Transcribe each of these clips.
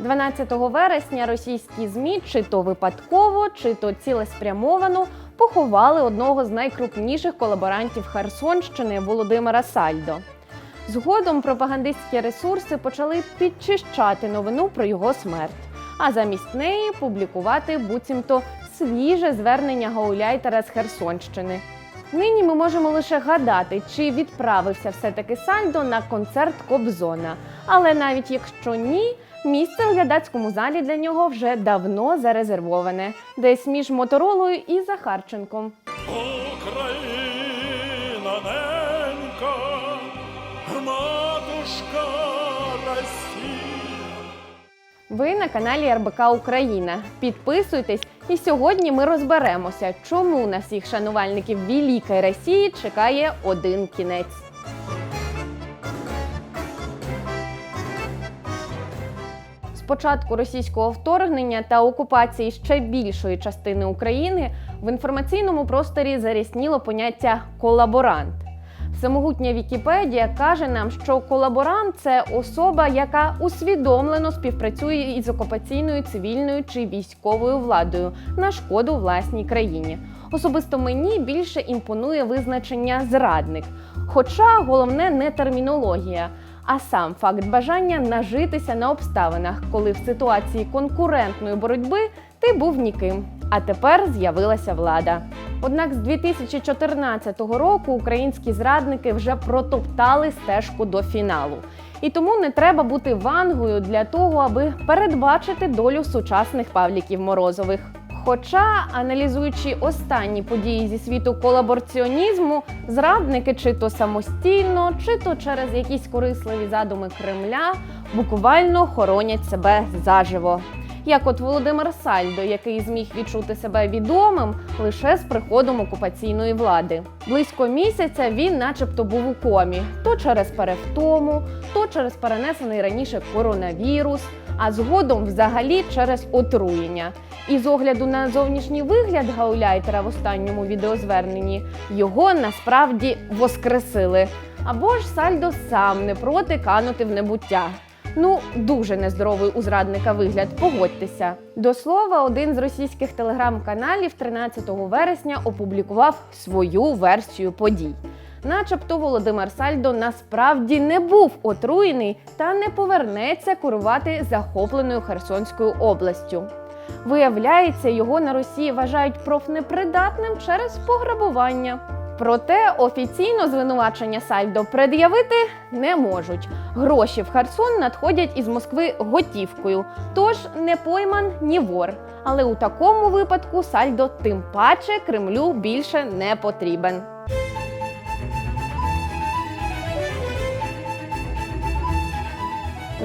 12 вересня російські змі чи то випадково, чи то цілеспрямовано поховали одного з найкрупніших колаборантів Херсонщини Володимира Сальдо. Згодом пропагандистські ресурси почали підчищати новину про його смерть, а замість неї публікувати буцімто свіже звернення гауляйтера з Херсонщини. Нині ми можемо лише гадати, чи відправився все-таки Сальдо на концерт Кобзона. Але навіть якщо ні, місце в глядацькому залі для нього вже давно зарезервоване, десь між Моторолою і Захарченком. Україна ненька, матушка Росія. Ви на каналі РБК Україна. Підписуйтесь, і сьогодні ми розберемося, чому на всіх шанувальників Великої Росії чекає один кінець. Початку російського вторгнення та окупації ще більшої частини України в інформаційному просторі зарісніло поняття колаборант. Всемогутня Вікіпедія каже нам, що колаборант це особа, яка усвідомлено співпрацює із окупаційною цивільною чи військовою владою на шкоду власній країні. Особисто мені більше імпонує визначення зрадник. Хоча головне не термінологія, а сам факт бажання нажитися на обставинах, коли в ситуації конкурентної боротьби ти був ніким. А тепер з'явилася влада. Однак з 2014 року українські зрадники вже протоптали стежку до фіналу. І тому не треба бути вангою для того, аби передбачити долю сучасних Павліків Морозових. Хоча, аналізуючи останні події зі світу колабораціонізму, зрадники чи то самостійно, чи то через якісь корисливі задуми Кремля буквально хоронять себе заживо. Як от Володимир Сальдо, який зміг відчути себе відомим лише з приходом окупаційної влади. Близько місяця він, начебто, був у комі, то через перевтому, то через перенесений раніше коронавірус, а згодом взагалі через отруєння. І з огляду на зовнішній вигляд гауляйтера в останньому відеозверненні його насправді воскресили. Або ж Сальдо сам не проти канути в небуття. Ну, дуже нездоровий у зрадника вигляд, погодьтеся. До слова, один з російських телеграм-каналів 13 вересня опублікував свою версію подій. Начебто Володимир Сальдо насправді не був отруєний та не повернеться курувати захопленою Херсонською областю. Виявляється, його на Росії вважають профнепридатним через пограбування. Проте офіційно звинувачення Сальдо пред'явити не можуть. Гроші в Херсон надходять із Москви готівкою, тож не пойман ні вор. Але у такому випадку Сальдо тим паче Кремлю більше не потрібен.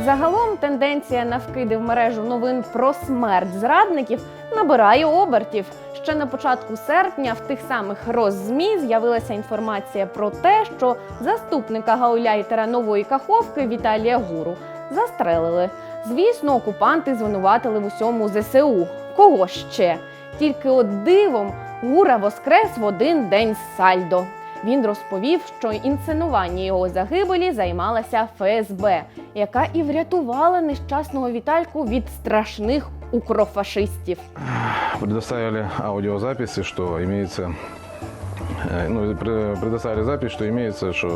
Загалом тенденція на вкиди в мережу новин про смерть зрадників набирає обертів. Ще на початку серпня в тих самих Роззмі з'явилася інформація про те, що заступника гауляйтера нової каховки Віталія Гуру застрелили. Звісно, окупанти звинуватили в усьому ЗСУ. Кого ще? Тільки от дивом Гура воскрес в один день з Сальдо. Він розповів, що інсценування його загибелі займалася ФСБ, яка і врятувала нещасного Вітальку від страшних укрофашистів. Предоставили аудиозаписи, что имеется... э, Ну, пре- предоставили запись, что имеется, что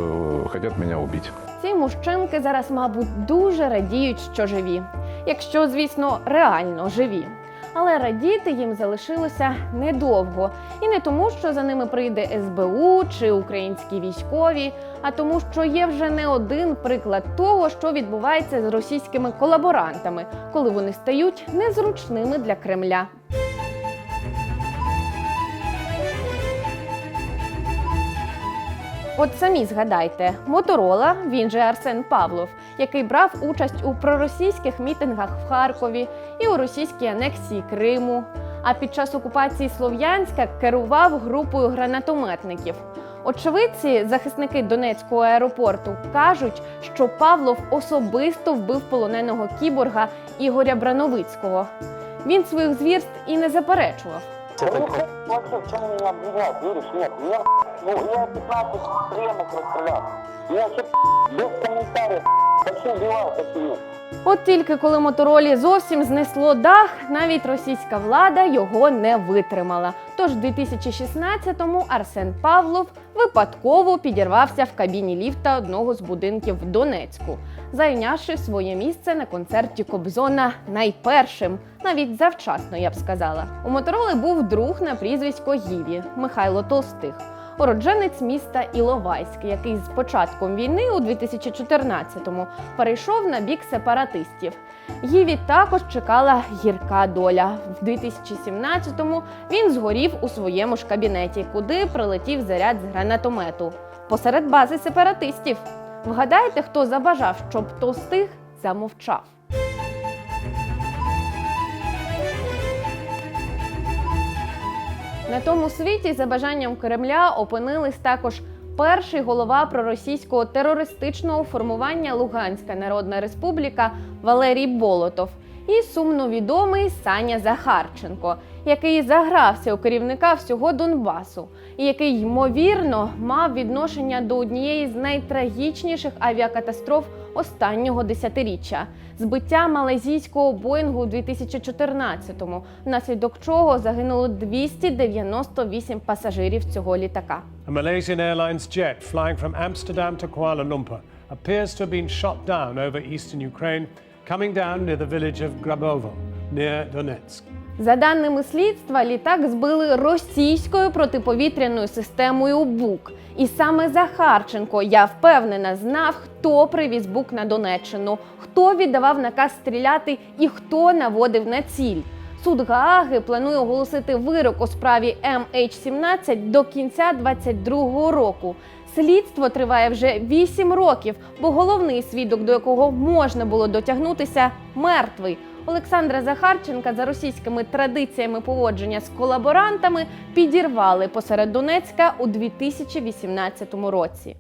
хотят меня убить. Ці мужчинки зараз, мабуть, дуже радіють, що живі, якщо, звісно, реально живі. Але радіти їм залишилося недовго, і не тому, що за ними прийде СБУ чи українські військові, а тому, що є вже не один приклад того, що відбувається з російськими колаборантами, коли вони стають незручними для Кремля. От самі згадайте, Моторола, він же Арсен Павлов, який брав участь у проросійських мітингах в Харкові і у російській анексії Криму. А під час окупації Слов'янська керував групою гранатометників. Очевидці, захисники Донецького аеропорту, кажуть, що Павлов особисто вбив полоненого кіборга Ігоря Брановицького. Він своїх звірств і не заперечував. Да ну ну, я 15 пленных расстрелял. Я вообще без комментариев? От тільки коли моторолі зовсім знесло дах, навіть російська влада його не витримала. Тож в 2016-му Арсен Павлов випадково підірвався в кабіні ліфта одного з будинків в Донецьку, зайнявши своє місце на концерті Кобзона найпершим, навіть завчасно, я б сказала. У мотороли був друг на прізвисько Гіві Михайло Толстих. Уродженець міста Іловайськ, який з початком війни у 2014-му перейшов на бік сепаратистів. Гіві також чекала гірка доля. В 2017-му він згорів у своєму ж кабінеті, куди прилетів заряд з гранатомету посеред бази сепаратистів. Вгадайте, хто забажав, щоб Толстих замовчав. На тому світі за бажанням Кремля опинились також перший голова проросійського терористичного формування Луганська Народна Республіка Валерій Болотов і сумно відомий Саня Захарченко, який загрався у керівника всього Донбасу, і який ймовірно мав відношення до однієї з найтрагічніших авіакатастроф останнього десятиріччя збиття малайзійського Боїнгу у 2014-му, внаслідок чого загинуло 298 пасажирів цього літака. A Malaysian Airlines jet flying from Amsterdam to Kuala Lumpur appears to have been shot down over eastern Ukraine, coming down near the village of Grabovo, near Donetsk. За даними слідства, літак збили російською протиповітряною системою БУК. І саме Захарченко, я впевнена, знав, хто привіз БУК на Донеччину, хто віддавав наказ стріляти і хто наводив на ціль. Суд Гааги планує оголосити вирок у справі MH17 до кінця 2022 року. Слідство триває вже 8 років, бо головний свідок, до якого можна було дотягнутися, мертвий. Олександра Захарченка за російськими традиціями поводження з колаборантами підірвали посеред Донецька у 2018 році.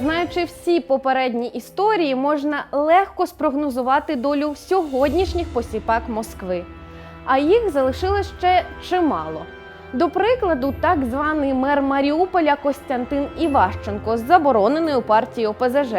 Знаючи всі попередні історії, можна легко спрогнозувати долю сьогоднішніх посіпак Москви. А їх залишилось ще чимало. До прикладу, так званий мер Маріуполя Костянтин Іващенко з забороненою партією ОПЗЖ.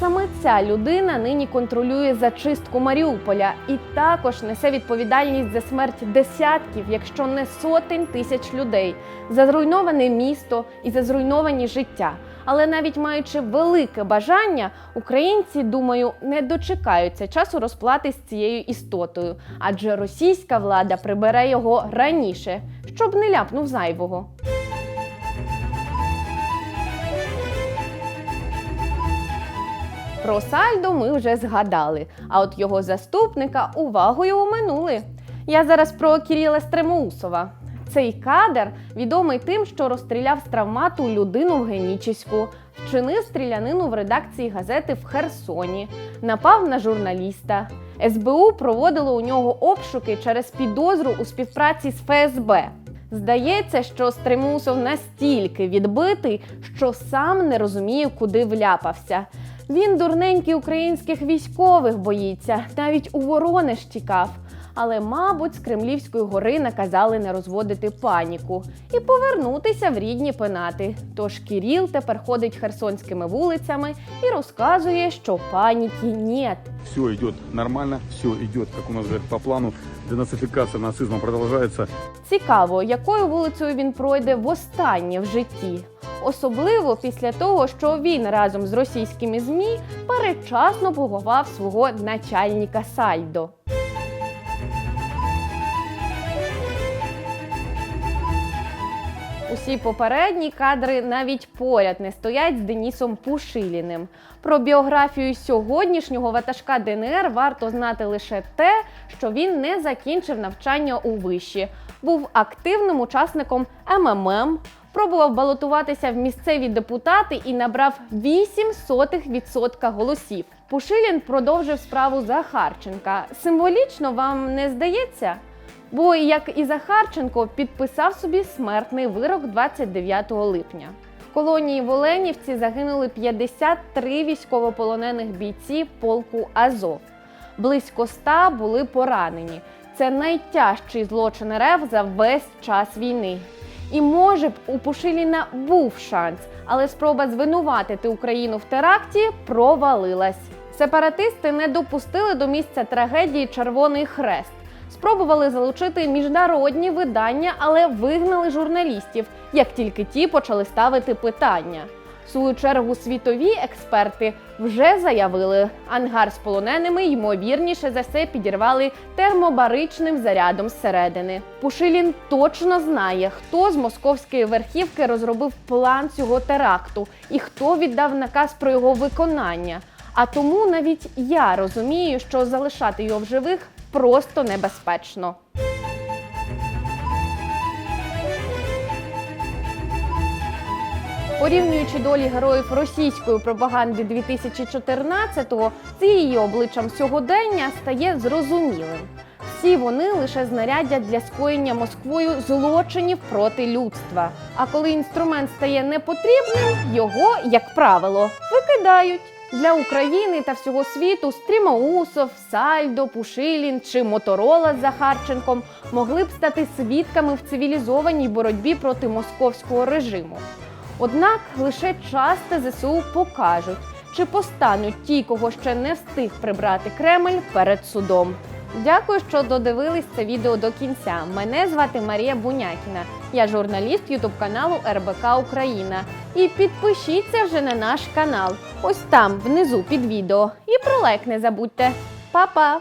Саме ця людина нині контролює зачистку Маріуполя і також несе відповідальність за смерть десятків, якщо не сотень тисяч людей, за зруйноване місто і за зруйновані життя. Але навіть маючи велике бажання, українці, думаю, не дочекаються часу розплати з цією істотою, адже російська влада прибере його раніше, щоб не ляпнув зайвого. Про Сальдо ми вже згадали, а от його заступника увагою оминули. Я зараз про Кіріла Стремоусова. Цей кадр відомий тим, що розстріляв з травмату людину в Генічеську, вчинив стрілянину в редакції газети в Херсоні, напав на журналіста. СБУ проводило у нього обшуки через підозру у співпраці з ФСБ. Здається, що Стримусов настільки відбитий, що сам не розуміє, куди вляпався. Він дурненький українських військових боїться, навіть у Воронеж тікав. Але, мабуть, з Кремлівської гори наказали не розводити паніку і повернутися в рідні пенати. Тож Кіріл тепер ходить херсонськими вулицями і розказує, що паніки нет. Все идет нормально, все идет, как у нас говорят, по плану. Денацификация нацизма продолжается. Цікаво, якою вулицею він пройде востаннє в житті. Особливо після того, що він разом з російськими ЗМІ передчасно поховав свого начальника Сальдо. Усі попередні кадри навіть поряд не стоять з Денісом Пушиліним. Про біографію сьогоднішнього ватажка ДНР варто знати лише те, що він не закінчив навчання у виші, був активним учасником МММ, пробував балотуватися в місцеві депутати і набрав 0,08% голосів. Пушилін продовжив справу Захарченка. Символічно вам не здається? Бо, як і Захарченко, підписав собі смертний вирок 29 липня. В колонії в Оленівці загинули 53 військовополонених бійці полку Азов. Близько 100 були поранені. Це найтяжчий злочин РФ за весь час війни. І може б у Пушиліна був шанс, але спроба звинуватити Україну в теракті провалилась. Сепаратисти не допустили до місця трагедії Червоний Хрест. Спробували залучити міжнародні видання, але вигнали журналістів, як тільки ті почали ставити питання. В свою чергу світові експерти вже заявили, ангар з полоненими ймовірніше за все підірвали термобаричним зарядом зсередини. Пушилін точно знає, хто з московської верхівки розробив план цього теракту і хто віддав наказ про його виконання. А тому навіть я розумію, що залишати його в живих просто небезпечно. Порівнюючи долі героїв російської пропаганди 2014-го з її обличчям сьогодення стає зрозумілим. Всі вони лише знаряддя для скоєння Москвою злочинів проти людства. А коли інструмент стає непотрібним, його, як правило, викидають. Для України та всього світу Стрімоусов, Сальдо, Пушилін чи Моторола з Захарченком могли б стати свідками в цивілізованій боротьбі проти московського режиму. Однак лише час та ЗСУ покажуть, чи постануть ті, кого ще не встиг прибрати Кремль перед судом. Дякую, що додивились це відео до кінця. Мене звати Марія Бунякіна. Я журналіст Ютуб каналу РБК Україна. І підпишіться вже на наш канал. Ось там, внизу під відео. І про лайк не забудьте. Па-па!